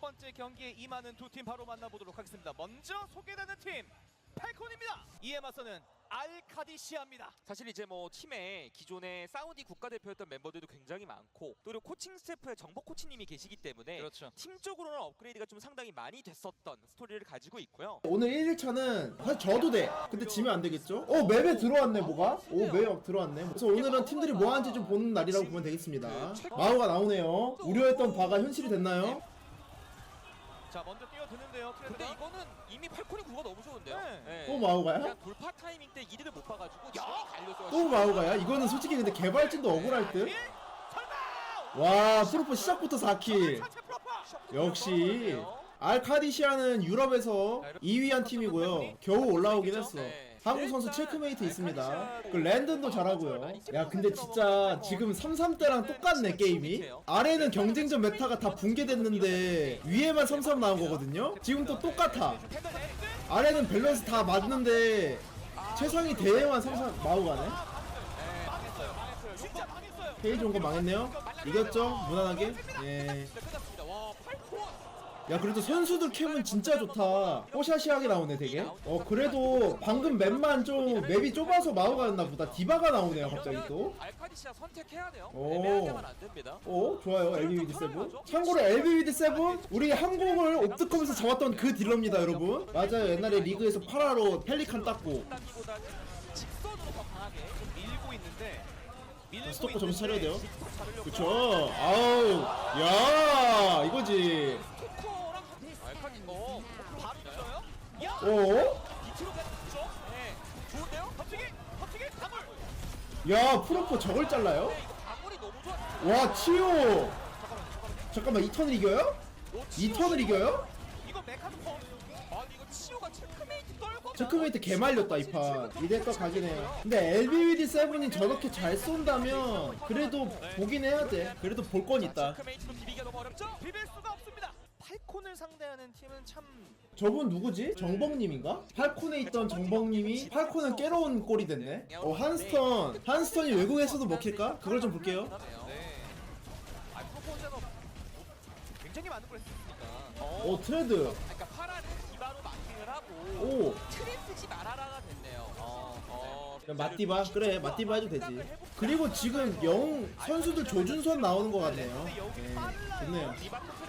첫 번째 경기에 임하는 두 팀 바로 만나보도록 하겠습니다. 먼저 소개되는 팀 팔콘입니다. 이에 맞서는 알카디시아입니다. 사실 이제 뭐 팀에 기존의 사우디 국가대표였던 멤버들도 굉장히 많고 또 그리고 코칭 스태프에 정보 코치님이 계시기 때문에 그렇죠. 팀적으로는 업그레이드가 좀 상당히 많이 됐었던 스토리를 가지고 있고요. 오늘 1일차는 사실 져도 돼. 근데 지면 안 되겠죠? 어, 맵에 들어왔네, 뭐가? 오, 맵에 막 들어왔네. 그래서 오늘은 팀들이 뭐 하는지 좀 보는 날이라고 보면 되겠습니다. 마우가 나오네요. 우려했던 바가 현실이 됐나요? 자 먼저 뛰어드는데요. 근데 트레드가. 이거는 이미 팔콘이 구도가 너무 좋은데요. 네. 네. 또 마우가야? 그냥 돌파 타이밍 때 이리를 못 봐가지고 진이 갈렸어요. 또 마우가야? 이거는 솔직히 근데 개발진도 억울할 듯? 일, 설마! 와, 프로포 시작부터 4킬. 차체 프로파! 역시 알카디시아는 유럽에서 2위한 팀이고요. 겨우 올라오긴 했어. 한국 선수 체크메이트 있습니다. 그 랜든도 잘하고요. 야 근데 진짜 지금 3-3 때랑 똑같네 게임이. 아래는 경쟁전 메타가 다 붕괴됐는데 위에만 3-3 나온 거거든요. 지금 또 똑같아. 아래는 밸런스 다 맞는데 최상위 대회만 3-3 마우가네. 망했어요. 페이지 온 거 망했네요. 이겼죠? 무난하게. 예. 야 그래도 선수들 캠은 진짜 좋다. 뽀샤시하게 나오네 되게. 어 그래도 방금 맵만 좀 맵이 좁아서 마우가였나 보다 디바가 나오네요 갑자기 또. 알카디시아 선택해야 돼요. 오. 애매하게만 안 됩니다. 어? 좋아요. LBBD7 참고로 LBBD7 우리 한국을 옵트컴에서 잡았던 그 딜러입니다 여러분. 맞아요. 옛날에 리그에서 8화로 펠리칸 땄고. 단기보다는 직선으로 더 강하게 좀 밀고 있는데 밀고 스토커 정신 차려야 돼요. 그쵸? 아우 야 이거지 가물. 야 프로포 저걸 잘라요? 와 치오 잠깐만 이 턴을 이겨요? 이 턴을 이겨요? 이거 메카드 펑. 아니 이거 치오가 체크메이트 떨고 체크메이트 개 말렸다 이판 이대껏 가긴 해요 근데 LBWD7이 저렇게 잘 쏜다면 그래도 보긴 해야 돼 그래도 볼 건 있다 체크메이트로 비비기가 너무 어렵죠? 비빌 수가 없습니다. 팔콘을 상대하는 팀은 참 저분 누구지? 정범님인가? 팔콘에 있던 정범님이 팔콘은 깨러 온 꼴이 됐네 어 한스턴 한스턴이 외국에서도 먹힐까? 그걸 좀 볼게요 네. 아 프로포 굉장히 많은 걸 했으니까. 어 트레드 그러니까 파라는 디바로 마킹을 하고 오 트림 쓰지 말아라가. 어, 어, 야, 맞디바 그래 맞디바 해도 되지 그리고 지금 영 선수들 조준선 나오는 것 같네요 네. 좋네요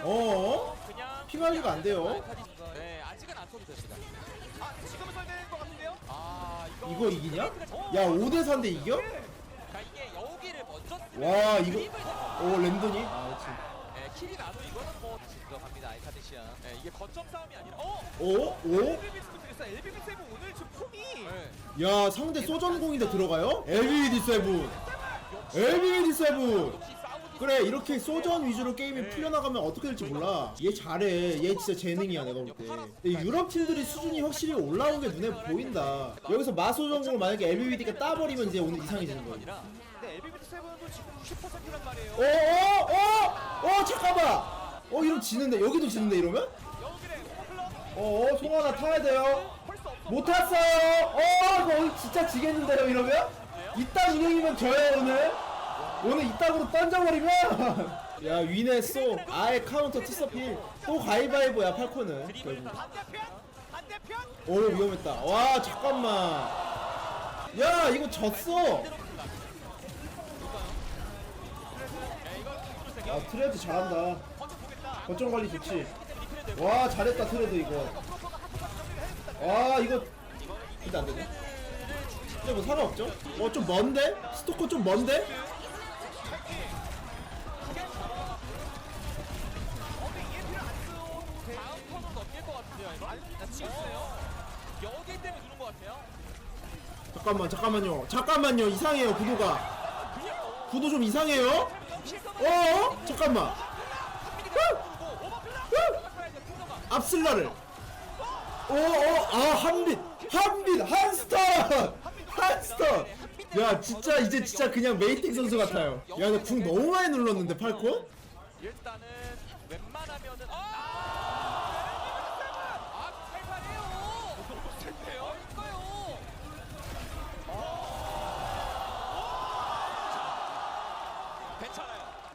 어어? 그냥 피 관리가 안 돼요. 네 아직은 안 써도 됩니다. 아 지금은 설명인 것 같은데요? 아 이거 이거 이기냐? 야 5대 4인데 이겨? 그러니까 이게 여우기를 먼저 와, 이거- 오 랜더니? 아 그렇지 네, 킬이 나도 이거는 뭐 들어갑니다 알카데시아. 네, 이게 거점 싸움이 아니라 어? 오? 오? 야 상대 소전공인데 들어가요? LBD7 LBD7 역시 사우디 그래 이렇게 소전 위주로 게임이 풀려나가면 어떻게 될지 몰라. 얘 잘해. 얘 진짜 재능이야 내가 볼때. 유럽 팀들이 수준이 확실히 올라온 게 눈에 보인다. 여기서 마소전공을 만약에 LBD가 따버리면 이제 오늘 이상해지는 거야 아니라 근데 LBB 세븐도 지금 60%란 말이에요. 어어어! 어, 어, 잠깐만! 어 이러면 지는데? 여기도 지는데 이러면? 여기래 오버클럽 어어 송 하나 타야 돼요. 못 탔어요. 어, 오늘 진짜 지겠는데요, 이러면? 이딴 운영이면 져요, 오늘? 오늘 이따구로 던져버리면? 야, 위네 쏘. 아예 카운터 티서필. 또 가위바위보야, 팔코는. 반대편 오, 위험했다. 와, 잠깐만. 야, 이거 졌어. 아, 트레드 잘한다. 거점 관리 좋지. 와, 잘했다, 트레드 이거. 와, 이거. 근데 안 되네. 근데 뭐 상관없죠? 어, 좀 먼데? 스토커 좀 먼데? 이거? 잠깐만, 잠깐만요. 잠깐만요. 이상해요, 구도가. 구도 좀 이상해요? 어? 잠깐만. 후! 앞슬라를. 어, 어, 아, 한빛. 한빛, 한스턴! 한스턴! 야, 진짜, 이제 진짜 그냥 메이팅 선수 같아요. 야, 나궁 너무 많이 눌렀는데, 팔콘? 일단은 웬만하면은 아!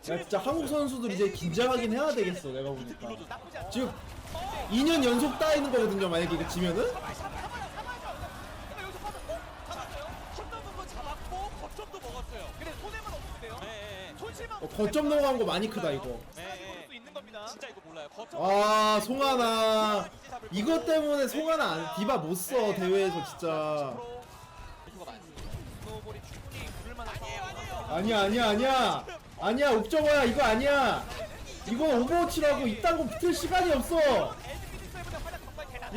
야 진짜 한국 선수들 이제 긴장하긴 해야 되겠어 내가 보니까. 지금 2년 연속 따이는 거거든요 만약에 이거 지면은. 어? 거점 넘어간 거 많이 크다 이거. 아 송하나 이것. 때문에 송하나 안, 디바 못 써 대회에서 진짜. 아니야 아니야 아니야 아니야 옥정아야 이거 아니야 이건 오버워치라고 이딴 거 붙을 시간이 없어.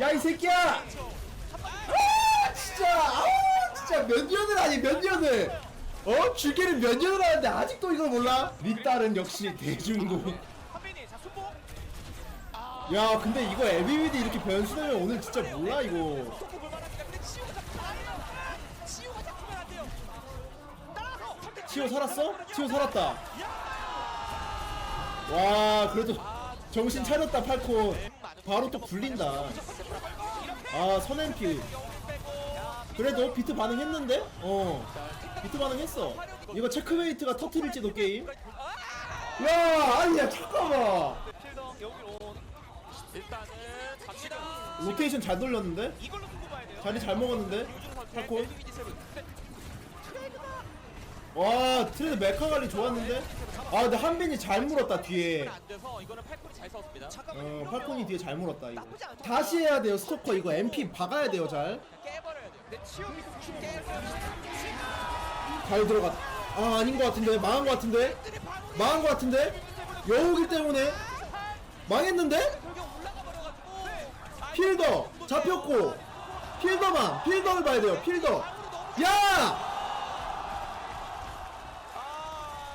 야 이 새끼야 아 진짜 아 진짜 몇 년을 하니 몇 년을 어 주계를 몇 년을 하는데 아직도 이걸 몰라 네 딸은 역시 순보. 야 근데 이거 LBBD 이렇게 변수되면 오늘 진짜 몰라 이거. 치호 살았어? 치호 살았다 와 그래도 정신 차렸다 팔콘 바로 또 굴린다 아 선앤피 그래도 비트 반응했는데? 어 비트 반응했어 이거 체크메이트가 터트릴지도 게임 야 아니야 잠깐만. 로테이션 잘 돌렸는데? 자리 잘 먹었는데? 팔콘. 와 트레드 메카 관리 좋았는데? 아 근데 한빈이 잘 물었다 뒤에. 안 돼서 이거는 팔콘이 잘 싸웠습니다. 어 팔콘이 뒤에 잘 물었다 이거. 다시 해야 돼요 스토커. 이거 MP 박아야 돼요 잘. 깨버려야 돼요. 내 치욕이 잘 들어갔. 아 아닌 것 같은데? 망한 것 같은데? 망한 것 같은데? 여우기 때문에? 망했는데? 올라가 버려가지고. 필더 잡혔고. 필더만. 필더를 봐야 돼요 필더. 야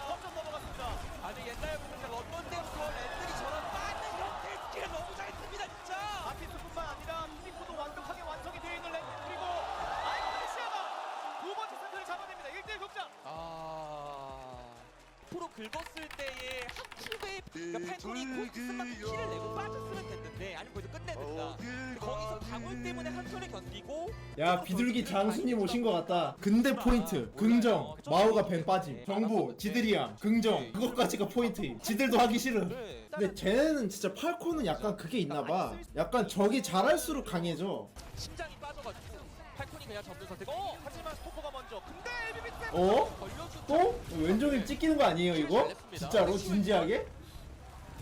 점점 넘어갔습니다. 아니 옛날부터 런던 때부터 랜들이 저런 많은 형태의 스킬을 너무 잘 씁니다 진짜. 아티스트뿐만 아니라 투니코도 완벽하게 완성이 되어 있는 랜드 그리고 아이코니시아가 두 번째 세트를 잡아냅니다. 1대1 격장. 아. 프로 긁었을 때의 한 큐베의 그러니까 팔콘이 코스만큼 키를 내고 빠졌으면 됐는데 아니면 거기서 끝내든가. 근데 거기서 방울 때문에 한 손에 견디고 야 비둘기 장수님 오신 것 같다. 근데 포인트. 긍정. 마우가 뱀 빠짐. 정보 지들이야. 긍정. 그것까지가 포인트 지들도 하기 싫음 네. 근데 쟤네는 진짜 팔코는 약간 그게 있나봐. 약간 적이 잘할수록 강해져. 심장이 빠져가지고 팔콘이 그냥 접는 선택 어, 하지만 스토퍼가 먼저. 근데 LBB 때 어? 또? 왼쪽에 찍히는 거 아니에요 이거? 진짜로? 진지하게?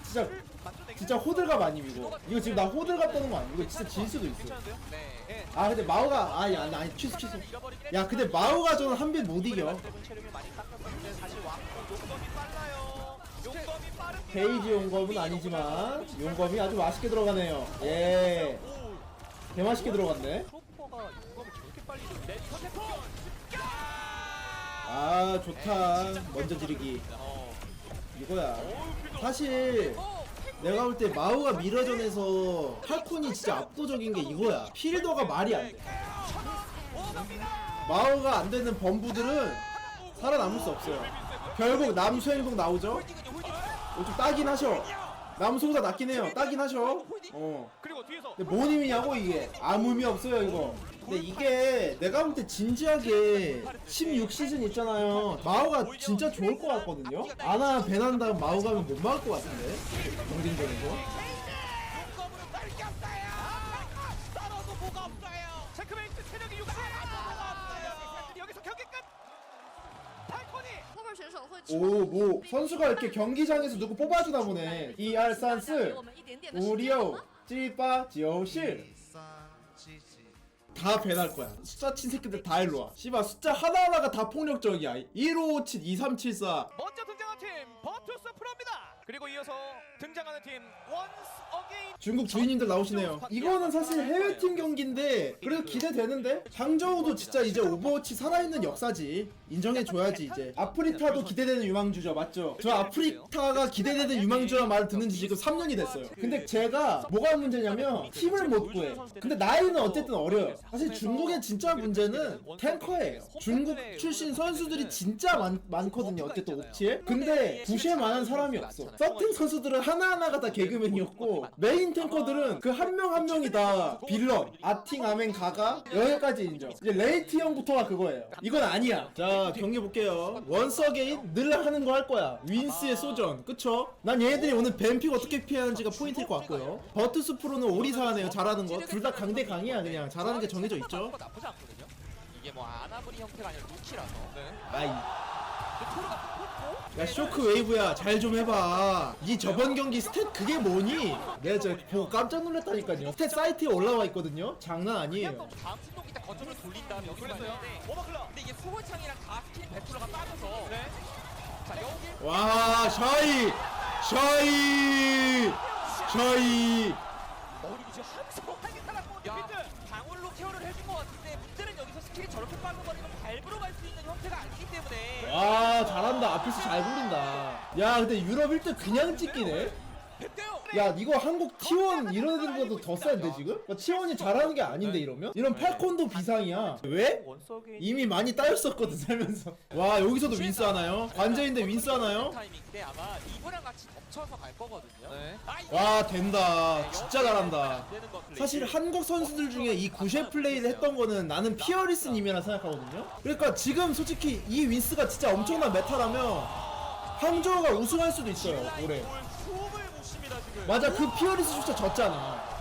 진짜 진짜 호들갑 아님 이거 이거 지금 나 호들갑 떠는 거 아니야 이거 진짜 질 수도 있어 괜찮은데요? 네. 예. 아 근데 마우가 아니 아니 아니 취소 취소 야 근데 마우가 저는 한빈 못 이겨 때문에 체력이 많이 깎였었는데 다시 왔고 용검이 빨라요. 용검이 빠릅니다. 베이지 용검은 아니지만 용검이 아주 맛있게 들어가네요 예 개맛있게 들어갔네 아 좋다. 먼저 지르기. 어. 이거야. 사실 내가 볼 때 마우가 미러전에서 팔콘이 진짜 압도적인 게 이거야. 필더가 말이 안돼. 마우가 안 되는 범부들은 살아남을 수 없어요. 결국 남수행동 나오죠? 어, 좀 따긴 하셔 남수보다 낫긴 해요. 따긴 하셔. 어. 그리고 뒤에서 근데 뭔 의미냐고 이게. 아무 의미 없어요 이거. 근데 이게 내가 볼 때 진지하게 16 시즌 있잖아요. 마우가 진짜 좋을 것 같거든요. 아나 배난 다음 마우 가면 못 막을 것 같은데. 경쟁전에서 오, 뭐 선수가 이렇게 경기장에서 누구 뽑아주나 보네. 이알산스 우리오 찌빠 지오실 다 배달 거야. 숫자 친 새끼들 다 일로 와. 씨바 숫자 하나하나가 다 폭력적이야. 1557, 2374. 먼저 등장한 팀 버투스 프로입니다. 그리고 이어서 등장하는 팀 원스 어게인. 중국 주인님들 나오시네요. 이거는 사실 해외팀 경기인데 그래도 기대되는데? 장저우도 진짜 이제 오버워치 살아있는 역사지. 인정해줘야지 이제. 아프리타도 기대되는 유망주죠 맞죠? 저 아프리타가 기대되는 유망주란 말을 듣는 지 지금 3년이 됐어요. 근데 제가 뭐가 문제냐면 팀을 못 구해. 근데 나이는 어쨌든 어려요. 사실 중국의 진짜 문제는 탱커예요. 중국 출신 선수들이 진짜 많, 많거든요 어쨌든 옵치에. 근데 부시에 만한 사람이 없어 서튼 선수들은 하나하나가 다 개그맨이었고 메인 탱커들은 그 한 명 한 명이 다. 빌런 아팅 아멘 가가 여기까지 인정. 이제 레이트 형부터가 그거예요. 이건 아니야. 자 경기 볼게요. 원스 어게인 늘 하는 거 할 거야. 윈스의 소전 그쵸? 난 얘네들이 오늘 뱀픽 어떻게 피하는지가 포인트일 것 같고요. 버트스 프로는 오리사하네요 잘하는 거. 둘 다 강대 강이야 그냥. 잘하는 게 정해져 있죠. 이게 뭐 아나브리 형태가 아니라 루키라서. 네. 아이 야 쇼크 웨이브야 잘 좀 해봐 이 저번 경기 스탯 그게 뭐니? 내가 저 보고 깜짝 놀랐다니까요 스탯 사이트에 올라와 있거든요 장난 아니에요 다음 신동기 때 거점을 돌린 다음에 여기서 돌렸어요. 봤는데 오버클럭. 근데 이게 수호창이랑 다 스킬 배틀러가 빠져서 네. 자 여기 와 샤이 샤이 샤이 머리 지금 함성 하겠다라고 야 디피트. 저렇게 빠져버리면 밟으러 갈수 있는 형태가 아니기 때문에 와 잘한다 앞에서 잘 굴린다 야 근데 유럽 1등 그냥 찍기네 됐대요 야 이거 한국 T1 이런 애들보다도 더 센데 지금? 그러니까 T1이 잘하는 게 아닌데 이러면? 이런 팔콘도 비상이야 왜? 이미 많이 따였었거든 살면서 와 여기서도 윈스 하나요? 관제인데 윈스 하나요? 타이밍인데 아마 리브랑 같이 덮쳐서 갈 거거든요. 네. 아, 와 된다. 진짜 잘한다. 사실 한국 선수들 중에 이 구셰 플레이를 했던 거는 나는 피어리스님이라 생각하거든요. 그러니까 지금 솔직히 이 윈스가 진짜 엄청난 메타라면 항저우가 우승할 수도 있어요 올해. 맞아 그 피어리스조차 졌잖아.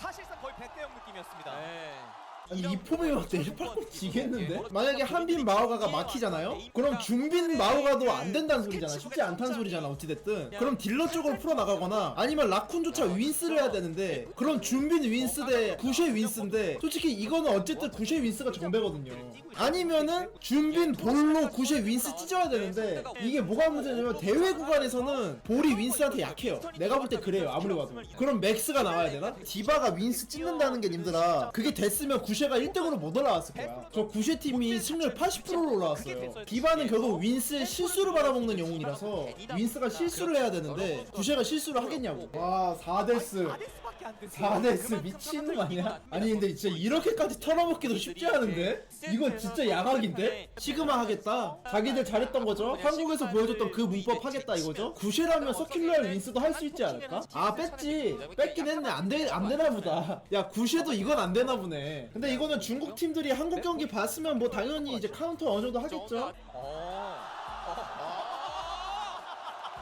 사실상 거의 100대 0 느낌이었습니다. 네. 아니 이 폼이면 내일 팔콘 지겠는데? 만약에 한빈 마오가가 막히잖아요? 그럼 중빈 마오가도 안 된다는 소리잖아 쉽지 않다는 소리잖아 어찌됐든 그럼 딜러 쪽으로 풀어나가거나 아니면 라쿤조차 윈스를 해야 되는데 그럼 준빈 윈스 대 구셰 윈스인데 솔직히 이거는 어쨌든 구셰 윈스가 정배거든요 아니면은 준빈 볼로 구셰 윈스 찢어야 되는데 이게 뭐가 문제냐면 대회 구간에서는 볼이 윈스한테 약해요 내가 볼 때 그래요 아무리 봐도 그럼 맥스가 나와야 되나? 디바가 윈스 찢는다는 게 님들아 그게 됐으면 구 셰가 1등으로 못 올라왔을 거야. 저 구셰 팀이 승률 80%로 올라왔어요. 디바는 결국 윈스의 실수를 받아먹는 영웅이라서 윈스가 실수를 해야 되는데 구셰가 실수를 하겠냐고. 와 4데스. 4대스밖에 안 됐어요. 4데스 미치는 거 아니야? 아니 근데 진짜 이렇게까지 털어먹기도 쉽지 않은데? 이건 진짜 양악인데? 시그마 하겠다 자기들 잘했던 거죠? 한국에서 보여줬던 그 문법 하겠다 이거죠? 구셰라면 서큘러 윈스도 할 수 있지 않을까? 아 뺐지 뺐긴 했네 안돼 안되나 보다 야 구셰도 이건 안 되나 보네 근데 이거는 중국 팀들이 한국 경기 봤으면 뭐 당연히 이제 카운터 어느 정도 하겠죠? 어.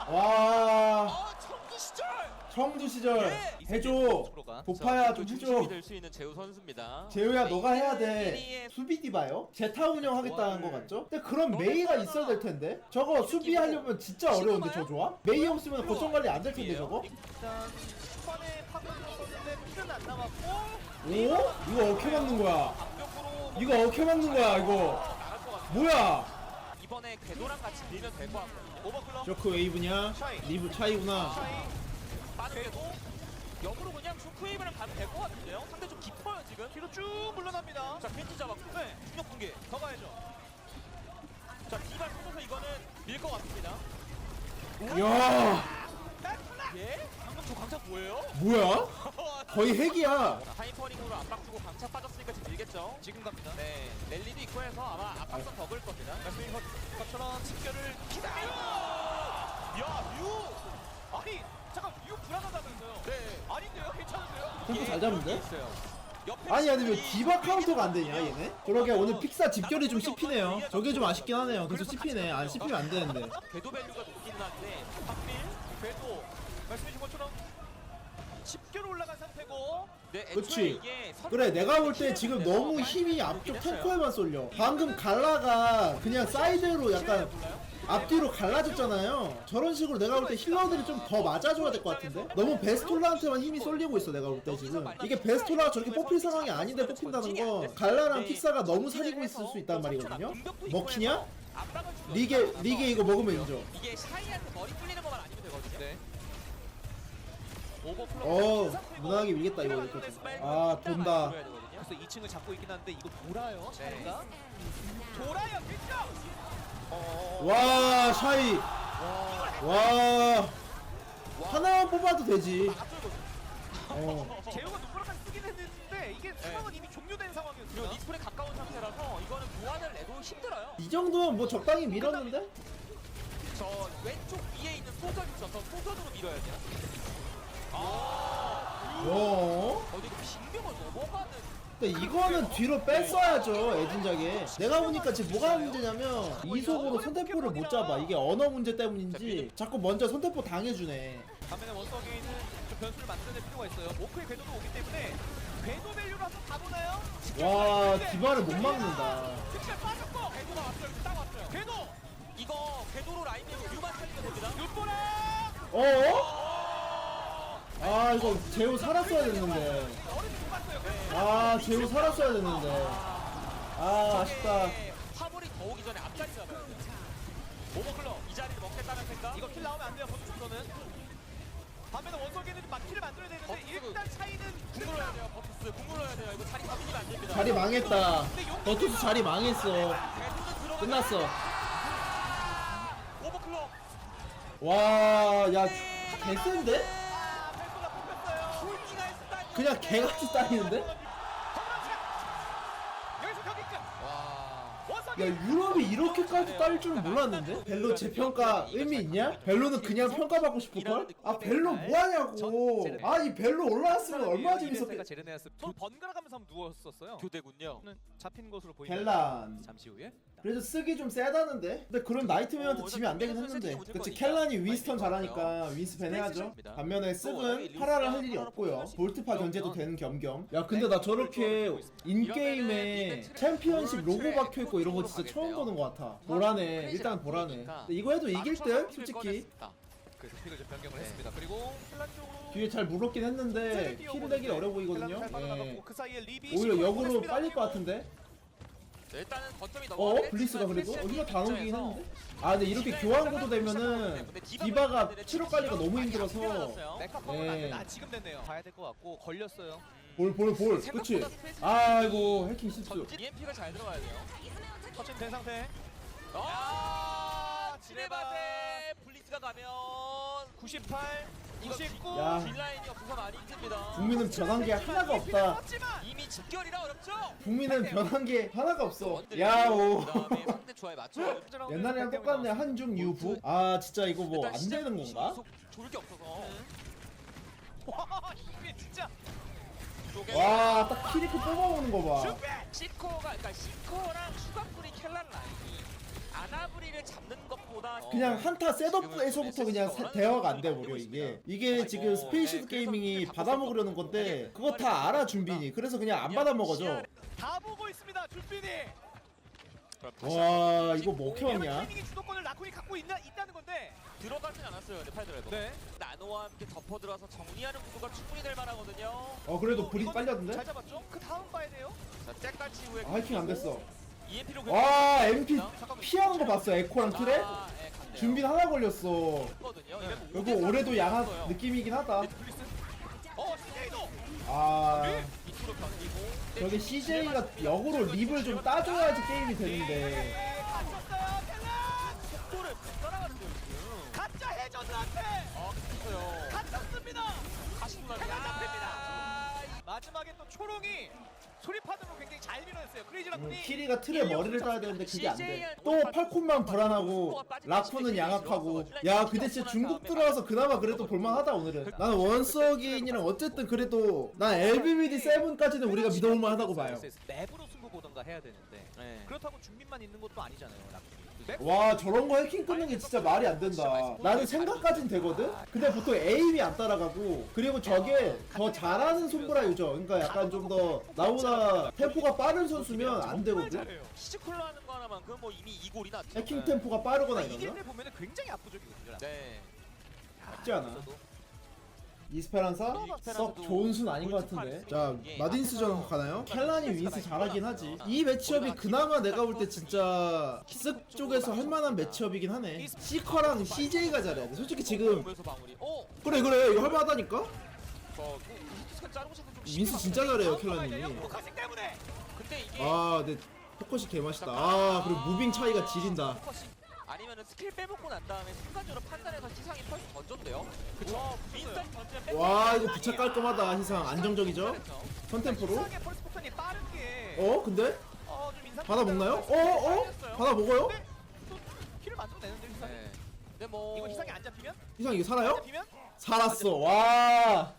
와 청두 시절 예. 해줘. 보파야 또좀 해줘 될수 있는 제우 선수입니다. 재우야 너가 해야 돼 네. 수비 디바요? 제타 운영하겠다는 거 같죠? 근데 그런 메이가 있어야 될 텐데 저거 수비하려면 진짜 어려운데 저 조합? 메이 없으면 거점 관리 안 될 텐데 저거? 일단 초반에 파고 들었었는데 필은 안 남았고 오? 이거 어떻게 막는 거야? 이거 어떻게 막는 거야 이거. 뭐야? 이번에 궤도랑 같이 밀면 될 것 같거든요. 오버클럭 쇼크 웨이브냐? 리브 차이구나 차이 빠르게도 역으로 그냥 쇼크웨이브랑 가면 될 것 같은데요. 상대 좀 깊어요 지금. 뒤로 쭉 물러납니다. 자 퀸지 잡았고 네. 중력 붕괴. 더 가야죠. 자 디발 터져서 이거는 밀 것 같습니다. 야 예? 방금 저 강착 뭐예요? 뭐야? 거의 핵이야 자, 하이퍼링으로 압박 주고 강착 빠졌으니까 지금 밀겠죠. 지금 갑니다. 네, 랠리도 있고 해서 아마 압박선 더걸 겁니다. 말씀인 것- 것처럼 집결을 기다려. 야, 유. 아니, 잠깐 유 불안하다면서요? 네. 아닌데요? 괜찮은데요? 탱크 잘 잡는데? 있어요. 옆에 아니 아니 왜 디바 카운터가 안 되냐 얘네? 그러게 오늘 픽사 집결이 좀 씹히네요 저게 좀 아쉽긴 하네요 그래서 씹히네 안 씹히면 안 되는데 궤도 밸류가 높긴 한데 박밀, 궤도. 말씀해주신 것처럼 집결 올라간 상태고. 네, 그치. 그래 내가 볼 때 지금 너무 힘이 앞쪽 탱커에만 쏠려 방금 갈라가 그냥 사이드로 약간 앞뒤로 갈라졌잖아요 저런 식으로 내가 볼 때 힐러들이 좀 더 맞아줘야 될 것 같은데 너무 베스톨라한테만 힘이 쏠리고 있어 내가 볼 때 지금 이게 베스톨라가 저렇게 뽑힐 상황이 아닌데 뽑힌다는 건 갈라랑 픽사가 너무 사리고 있을 수 있단 말이거든요 먹히냐? 리게 리게 이거 먹으면 인정 이게 샤이한테 머리 뚫리는 것만 아니면 되거든요. 네. 어 무난하게 밀겠다 이거 이거 아 돈다 그래서 2층을 잡고 있긴 한데 이거 돌아요. 네. 돌아요. 됐죠? 와 샤이 와 하나만 뽑아도 되지 어 제우가 눈가락까지 쓰긴 했는데 이게 상황은 이미 종료된 상황이었어요. 리스폰에 가까운 상태라서 이거는 무한을 내도 힘들어요. 이 정도면 뭐 적당히 밀었는데? 저 왼쪽 위에 있는 소전 있죠. 저 소전으로 밀어야 돼요. 어? 어디 그 빙병을 넘어가는 근데 이거는 뒤로 뺐어야죠 애진작에 내가 보니까 지금 뭐가 문제냐면 이속으로 선택포를 못 잡아 이게 언어 문제 때문인지 자꾸 먼저 선택포 당해주네 반면에 원석에는 좀 변수를 만들어낼 필요가 있어요. 모크의 궤도도 오기 때문에 궤도 밸류로 한번 가보나요? 와 디바를 못 막는다 직접 빠졌고 궤도가 왔어요. 딱 왔어요. 궤도 이거 궤도로 라인 밀고 류만 살리면 됩니다. 육보라 어? 아 이거 제우 살았어야 됐는데 어른 아 제우 살았어야 됐는데 아 아쉽다 화물이 더 오기 전에 앞자리 잡아야 돼요. 오버클럭 이 자리를 먹겠다는 생각? 이거 킬 나오면 안 돼요. 순서는. 반면에 원석에는 좀 막히를 만들어야 되는데 버티고. 일단 차이는 궁 눌러야 돼요. 버투스 궁 눌러야 돼요. 이거 자리 잡히면 안 됩니다. 자리 망했다 버투스 자리 망했어 들어가. 끝났어 오버클럭. 와 야 개센데? 그냥 개같이. 원석이 야 유럽이 이렇게까지 딸줄 몰랐는데? 벨로 재평가 의미 있냐? 벨로는 그냥 평가받고 싶을걸? 아 벨로 뭐하냐고 아이 벨로 올라왔으면 얼마나 재밌었겠 제르네아스 손 번갈아 가면서 한번 누웠었어요. 교대군요. 는 잡힌 것으로 보입니다. 켈란 잠시 후에 그래도 쓰기 좀 세다는데? 근데 그런 나이트메어한테 지면 안 되긴 했는데. 그치 켈란이 윈스턴 잘하니까 윈스펜 해야죠. 반면에 쓱은 파라를 할 일이 없고요. 볼트파 견제도 되는 겸겸. 야 근데 나 저렇게 인게임에 챔피언십 로고 박혀있고 이런 거 진짜 처음 보는 것 같아. 보라네. 일단 보라네. 근데 이거 해도 이길 듯 솔직히. 그래서 픽을 좀 변경을 했습니다. 그리고 킬란 쪽으로 뒤에 잘 물었긴 했는데 킬 내기 어려 보이거든요. 예. 그 사이에 리비 오히려 역으로. 빨릴 것 같은데 일단은 거점이 어? 넘어가긴 블리스가 그래도? 어, 이거 다 넘기긴 했는데? 아 근데 이렇게 교환 구도 되면은 디바가 체력 관리가 너무 힘들어서. 아, 지금 됐네요. 봐야 될 것 같고 걸렸어요. 볼 볼 볼 그치? 아이고 해킹 실수 EMP가 잘 들어가야 돼요. 터치는 된 상태. 아, 지뢰밭에 블리스가 가면 98, 이거 99. 야. 딜라인이 없어서 많이 힘듭니다. 국민은 변한 게 하나가 없다 이미 집결이라 어렵죠? 국민은 변한 게 하나가 없어 야오 그다음에 상대 조화에 맞춰. 옛날이랑 똑같네 한중 유부 아 진짜 이거 뭐 안 되는 건가? 좋을 게 없어서. 와 이게 진짜 쪽에 와 딱 키리크 뽑아오는 거봐 준비. 시코가 그러니까 시코랑 슈가풀이 켈란 라인이 아나브리를 잡는 것보다 그냥 한타 셋업에서부터 그냥 세- 대화가 안 돼 버려 이게 이게 지금 스페이시드 게이밍이 받아먹으려는 건데 그거 다 알아 준빈이 그래서 그냥 안 받아먹어져 다 보고 있습니다. 준빈이. 와 이거 뭐 타이밍의 주도권을 라쿤이 갖고 있나 있다는 건데. 들어가진 않았어요. 근데 팔드라이버. 네. 나노와 함께 덮어 들어서 정리하는 구도가 충분히 될 만하거든요. 어 그래도 불이 이거는 빨렸는데? 잘 잡았죠? 그 다음 봐야 돼요. 자, 잭갈치 후에 아, 해킹 안 됐어 EMP로 와 MP 피하는 거 봤어 에코랑? 아, 예, 갔네요. 준빈 하나 걸렸어. 네. 이거 올해도 삼 양한. 느낌이긴 하다. 어. 아 밑으로 견디고 저게 CJ가 역으로 립을 좀 따줘야지 게임이 되는데. 속도를 못 따라가는데요 지금. 가짜 해저드한테 아. 갇혔습니다. 가시구나. 잡힙니다. 마지막에 또 초롱이 수리파드로 굉장히 잘 밀어냈어요. 크레이지 음, 라쿤이. 키리가 틀에 머리를 따야 되는데 그게 안 돼 또 팔콘만 불안하고 라쿤은 양악하고 야 근데 진짜 중국 들어와서 그나마 그래도 볼만하다 오늘은 나는 원석인이랑 어쨌든 그래도 난 LBBD 7까지는 우리가 믿어볼만 하다고 봐요 맵으로 보던가 해야 되는데 네. 그렇다고 준비만 있는 것도 아니잖아요. 맵와 저런 거 해킹 끊는 게 진짜 말이 안 된다 나는 생각까진 되거든? 근데 보통 에임이 안 따라가고 그리고 저게 더 잘하는 손보라 유저 그러니까 약간 좀 더 나보다 템포가 빠른 선수면 안 되거든? 피지컬로 하는 거 하나만큼 뭐 이미 2골이 났죠. 해킹 템포가 빠르거나 이길 이러면 때 보면은 굉장히 압도적이거든요. 네. 쉽지 않아 이스페란사? 썩 좋은 순 아닌 것 같은데. 자 마딘스전 가나요? 켈란이 윈스 잘하긴 하지. 이 매치업이 그나마 내가 볼 때 진짜 쓱 쪽에서 할 만한 매치업이긴 하네. 시커랑 CJ가 잘해야 돼. 솔직히 지금. 어, 그래 그래. 이거 할만하다니까? 싶은 좀 윈스 진짜 잘해요 켈란이. 이게 아 근데 포커시 개맛있다. 아 그리고 무빙 차이가 지린다. 포커싱 아니면은 스킬 빼먹고 난 다음에 순간적으로 판단해서 시상이 펄스 던져도 돼요. 그쵸? 윈스턴 던지면 백- 와 이거 부착 깔끔하다 희상 안정적이죠? 선템포로 이상하게 펄스 폭탄이 빠른 게 어 근데? 어, 좀 인상 받아 먹나요? 어? 어? 받아 먹어요? 근데 또 키를 만들어내는데 일단 네. 근데 뭐 이거 희상이 안 잡히면? 희상 이거 안 살아요? 잡히면? 살았어 와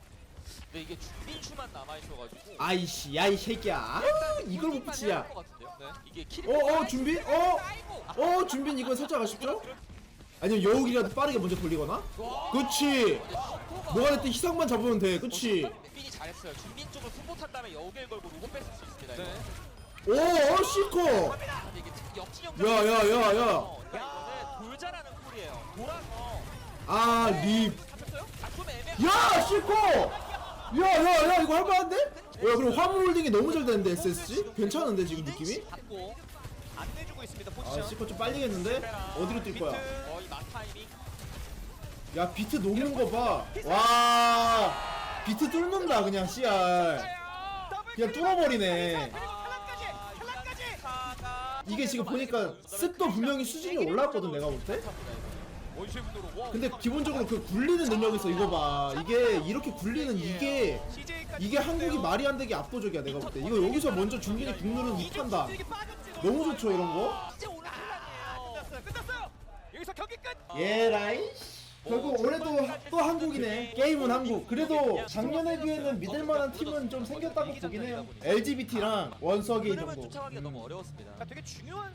근데 이게 준빈슈만 남아 있어가지고 아이씨 야이 새끼야 아, 이걸 못 붙이야 네. 이게 킬이 어어 준비? 어? 어 준빈 이건 살짝 아쉽죠? 아니면 여우기라도 빠르게 먼저 돌리거나? 그치 뭐가 됐든 희상만 잡으면 돼 그치 준빈이 잘했어요. 준빈 쪽을 승부 탄 다음에 여우길 걸고 로봇 뺏을 수 있습니다. 이거. 네. 오 어 시커 근데 이게. 야, 야, 야, 야. 그러니까 이거는 돌자라는 콜이에요. 돌아서 아립 잡혔어요? 아, 좀 시커 야야야 이거 할만한데? 야 그럼 화물 홀딩이 너무 잘 되는데 SSG? 괜찮은데 지금 느낌이? 받고 안 내주고 있습니다. 아 포지션. 시커 좀 빨리겠는데? 어디로 뛸 거야? 비트. 거의 마 타이밍. 야 비트 녹는 거봐와 비트 뚫는다 그냥 CR 그냥. 뚫어버리네 그리고 탈락까지. 탈락까지. 카가 이게 지금 보니까 습도 분명히 수준이 올라왔거든 내가 볼 때? 근데 기본적으로 그 굴리는 능력이 있어 이거 봐. 이게 이렇게 굴리는 이게 이게 한국이 말이 안 되게 압도적이야 내가 볼 때. 이거 여기서 먼저 준비이 국누는 못한다. 너무 좋죠 이런 거? 끝. 예라이 결국 올해도 또 한국이네. 게임은 한국. 그래도 작년에 비해는 믿을만한 팀은 좀 생겼다고 보긴 해요. LGBT랑 원석이 정도. 되게 중요한